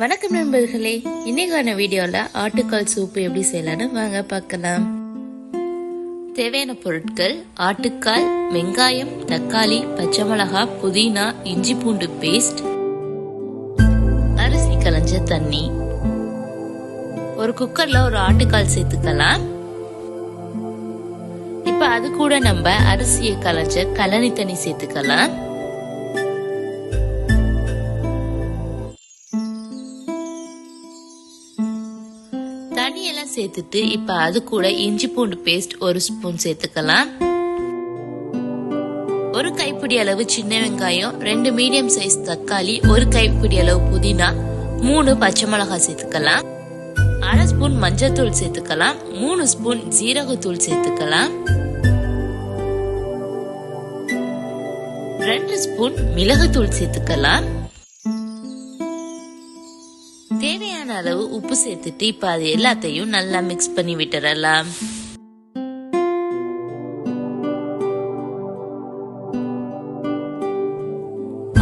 வணக்கம் நண்பர்களே. இன்னைக்கான வீடியோல ஆட்டுக்கால் சூப்பு எப்படி செய்யலாம்னு வாங்க பார்க்கலாம். தேவையான பொருட்கள் ஆட்டுக்கால் வெங்காயம் தக்காளி பச்சை மிளகாய் புதினா இஞ்சி பூண்டு பேஸ்ட் அரிசி களைஞ்ச தண்ணி ஒரு குக்கர்ல ஒரு ஆட்டுக்கால் சேர்த்துக்கலாம். இப்ப அது கூட நம்ம அரிசியை களைஞ்ச கழனி தண்ணி சேர்த்துக்கலாம். தண்ணியெல்லாம் சேர்த்துட்டு இப்ப அது கூட இஞ்சி பூண்டு பேஸ்ட் ஒரு ஸ்பூன் சேர்த்துக்கலாம். ஒரு கைப்பிடி அளவு சின்ன வெங்காயம் ரெண்டு மீடியம் சைஸ் தக்காளி ஒரு கைப்பிடி அளவு புதினா மூணு பச்சை மிளகாய் சேர்த்துக்கலாம். அரை ஸ்பூன் மஞ்சத்தூள் சேர்த்துக்கலாம். மூணு ஸ்பூன் ஜீரகத்தூள் சேர்த்துக்கலாம். ரெண்டு ஸ்பூன் மிளகுத்தூள் சேர்த்துக்கலாம். தேவையான அளவு உப்பு சேர்த்துட்டு இப்ப அது எல்லாத்தையும் நல்லா மிக்ஸ் பண்ணி விட்டுறலாம்.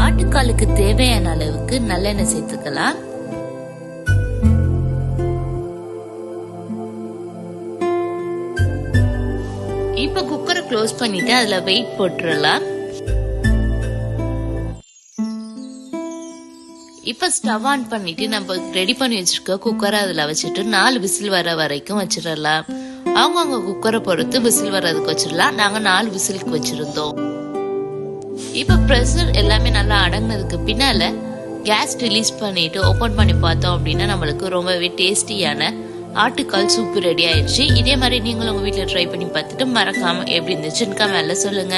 ஆட்டுக்காலுக்கு தேவையான அளவுக்கு நல்லெண்ணெய் சேர்த்துக்கலாம். இப்ப குக்கரை க்ளோஸ் பண்ணிட்டு அதுல வெயிட் போட்டுடலாம் இப்ப ஸ்டவ் ஆன் பண்ணிட்டு நம்ம ரெடி பண்ணி வச்சிருக்க குக்கரை அதுல வச்சுட்டு நாலு விசில் வர வரைக்கும் வச்சிடலாம். அவங்கவுங்க குக்கரை பொறுத்து விசில் வர்றதுக்கு வச்சிடலாம். நாங்க நாலு விசிலுக்கு வச்சிருந்தோம். இப்ப ப்ரெஷர் எல்லாமே நல்லா அடங்கினதுக்கு பின்னால கேஸ் ரிலீஸ் பண்ணிட்டு ஓபன் பண்ணி பார்த்தோம் அப்படின்னா நம்மளுக்கு ரொம்பவே டேஸ்டியான ஆட்டுக்கால் சூப்பு ரெடி ஆயிடுச்சு இதே மாதிரி நீங்களும் உங்க வீட்டில் ட்ரை பண்ணி பார்த்துட்டு மறக்காம எப்படி இருந்துச்சுன்னு கமெண்ட்ல சொல்லுங்க.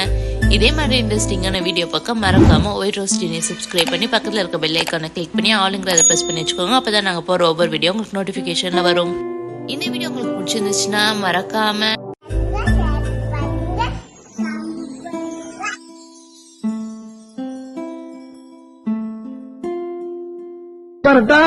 இதே மாதிரி இன்ட்ரெஸ்டிங்கான வீடியோ பக்கம் மறக்காம ஒயிட் ரோஸ் டினி சப்ஸ்கிரைப் பண்ணி பக்கத்தில் இருக்க பெல் ஐக்கானை கிளிக் பண்ணி ஆளுங்கிறத ப்ரெஸ் பண்ணி வச்சுக்கோங்க. அப்பதான் நாங்கள் போகிற ஒவ்வொரு வீடியோ உங்களுக்கு நோட்டிஃபிகேஷனில் வரும். இந்த வீடியோ உங்களுக்கு பிடிச்சிருந்துச்சுன்னா மறக்காம பரட்டா